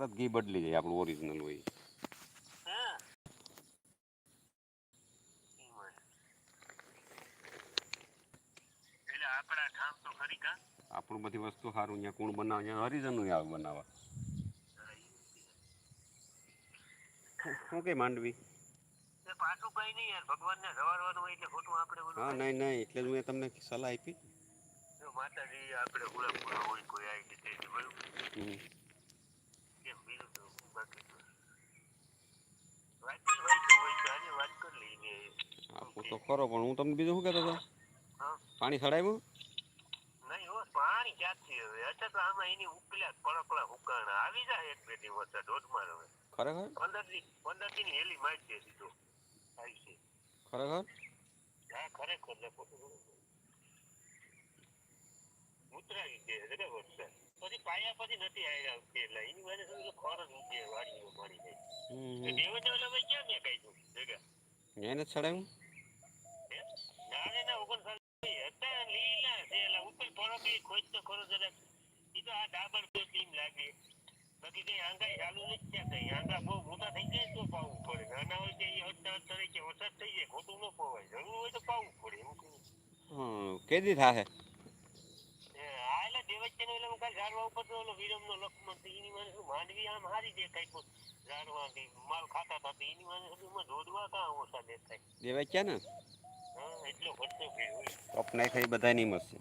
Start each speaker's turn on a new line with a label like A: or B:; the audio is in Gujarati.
A: તરત ઘી બદલી જાય આપણું ઓરિજિનલ હોય
B: આપણા ખરી કા
A: આપણું બધી વસ્તુ સારું અહીંયા કુણ બનાવે અહીંયા હરિજનનું આવે બનાવવા શું કે માંડવી?
B: પાછું કઈ નહીં યાર ભગવાનને સવારવાનું હોય એટલે ખોટું આપણે
A: હા નહીં નહીં એટલે હું મેં તમને સલાહ આપી.
B: માતાજી આપણે હોય કોઈ આવી રીતે
A: આપું તો ખરો પણ હું તમને બીજું શું કહેતો હતો? પાણી સડાવ્યું?
B: નહીં હો પાણી ક્યાંથી હવે? અચ્છા તો આમાં એની ઉપલા પડકલા હુકાણા આવી જાય એક બે દિવસ દોઢમાં હવે
A: ખરેખર?
B: પંદર દી પંદર દી ની હેલી મારી દે સીધો આવી છે.
A: ખરેખર?
B: હા ખરેખર લે ઉતરાવી દે બરાબર છે. પછી પાયા પછી નથી આવ્યા એટલે એની શું એટલે ખોર જ ઉગે વાડીઓ મળી જાય દેવો ક્યાં
A: એને જ ચડાવ્યું
B: બાકી કઈ આંગા ચાલુ નથી ત્યાં કઈ આંગા બહુ મોટા થઈ જાય તો પાવું પડે. નાના હોય કે એ હટતા હટતા રહી કે વરસાદ થઈ જાય ખોટું ન પવાય જરૂર હોય તો પાવું પડે એવું
A: કેદી
B: આ દેવચ્ચનો એટલે કાલ ઝાડવા ઉપર તો ઓલો વિરમનો લક્ષ્મણ તો એની મને શું માંડવી આમ હારી દેખાય કોઈ ઝાડવાથી માલ ખાતા હતા તો એની મને શું દોડવા કાં ઓછા દેખાય?
A: દેવાય ક્યાં ને?
B: હા એટલો ખર્ચો ભીડ હોય.
A: ટોપ નાખાય બધા નહીં મળશે